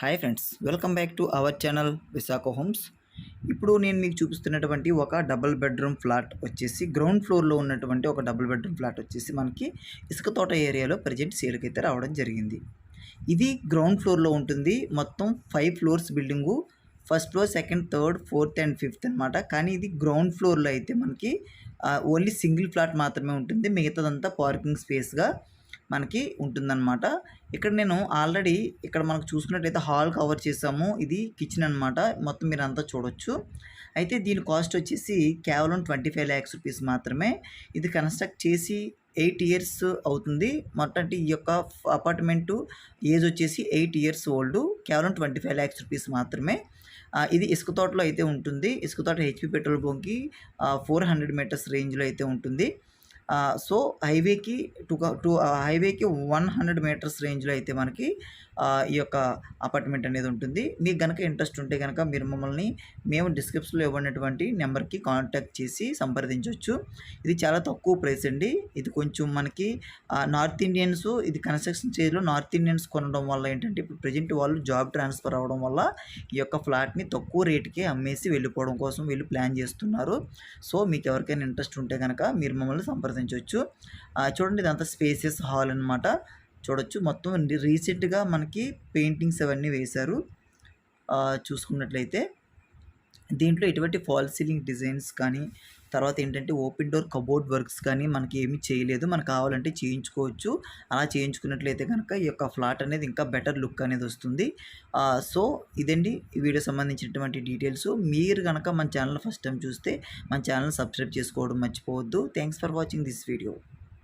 Hi friends welcome back to our channel Visakha homes. ఇప్పుడు నేను మీకు చూపిస్తున్నటువంటి ఒక డబుల్ బెడ్రూమ్ ఫ్లాట్ వచ్చేసి గ్రౌండ్ ఫ్లోర్లో ఉన్నటువంటి ఒక డబుల్ బెడ్రూమ్ ఫ్లాట్ వచ్చేసి మనకి ఇసుక తోట ఏరియాలో ప్రజెంట్ సేల్కి అయితే రావడం జరిగింది. ఇది గ్రౌండ్ ఫ్లోర్లో ఉంటుంది. మొత్తం five floors building first floor second third fourth and fifth అనమాట కానీ ఇది గ్రౌండ్ ఫ్లోర్లో అయితే మనకి ఓన్లీ సింగిల్ ఫ్లాట్ మాత్రమే ఉంటుంది. మిగతాదంతా పార్కింగ్ స్పేస్గా మనకి ఉంటుందన్నమాట. ఇక్కడ నేను ఆల్రెడీ ఇక్కడ మనకు చూసుకున్నట్లయితే హాల్ కవర్ చేసాము. ఇది కిచెన్ అనమాట మొత్తం మీరు అంతా చూడొచ్చు. అయితే దీని కాస్ట్ వచ్చేసి కేవలం ట్వంటీ ఫైవ్ ల్యాక్స్ రూపీస్ మాత్రమే. ఇది కన్స్ట్రక్ట్ చేసి ఎయిట్ ఇయర్స్ అవుతుంది. మొట్టంటే ఈ యొక్క అపార్ట్మెంటు ఏజ్ వచ్చేసి ఎయిట్ ఇయర్స్ ఓల్డ్. కేవలం ట్వంటీ ఫైవ్ ల్యాక్స్ రూపీస్ మాత్రమే. ఇది ఇసుక తోటలో అయితే ఉంటుంది. ఇసుక తోట హెచ్పి పెట్రోల్ బంక్కి ఫోర్ హండ్రెడ్ మీటర్స్ రేంజ్లో అయితే ఉంటుంది. సో హైవేకి టూ టూ హైవేకి వన్ హండ్రెడ్ మీటర్స్ రేంజ్లో అయితే మనకి ఈ యొక్క అపార్ట్మెంట్ అనేది ఉంటుంది. మీకు కనుక ఇంట్రెస్ట్ ఉంటే కనుక మీరు మమ్మల్ని మేము డిస్క్రిప్షన్లో ఇవ్వనటువంటి నెంబర్కి కాంటాక్ట్ చేసి సంప్రదించవచ్చు ఇది చాలా తక్కువ ప్రైస్ అండి. ఇది కొంచెం మనకి నార్త్ ఇండియన్స్ ఇది కన్స్ట్రక్షన్ స్టేజ్లో నార్త్ ఇండియన్స్ కొనడం వల్ల ఏంటంటే ఇప్పుడు ప్రజెంట్ వాళ్ళు జాబ్ ట్రాన్స్ఫర్ అవ్వడం వల్ల ఈ యొక్క ఫ్లాట్ని తక్కువ రేటుకే అమ్మేసి వెళ్ళిపోవడం కోసం వీళ్ళు ప్లాన్ చేస్తున్నారు. సో మీకు ఎవరికైనా ఇంట్రెస్ట్ ఉంటే కనుక మీరు మమ్మల్ని సంప్రదించవచ్చు చూడండి ఇదంతా స్పేసెస్ హాల్ అనమాట చూడొచ్చు. మొత్తం రీసెంట్గా మనకి పెయింటింగ్స్ అవన్నీ వేశారు. చూసుకున్నట్లయితే. దీంట్లో ఎటువంటి ఫాల్ సీలింగ్ డిజైన్స్ కానీ తర్వాత ఏంటంటే ఓపెన్ డోర్ కబోర్డ్ వర్క్స్ కానీ మనకి ఏమీ చేయలేదు. మనకు కావాలంటే చేయించుకోవచ్చు. అలా చేయించుకున్నట్లయితే కనుక ఈ యొక్క ఫ్లాట్ అనేది ఇంకా బెటర్ లుక్ అనేది వస్తుంది. సో ఇదండి ఈ వీడియో సంబంధించినటువంటి డీటెయిల్స్. మీరు కనుక మన ఛానల్ ఫస్ట్ టైం చూస్తే మన ఛానల్ సబ్స్క్రైబ్ చేసుకోవడం మర్చిపోవద్దు. Thanks for watching this video.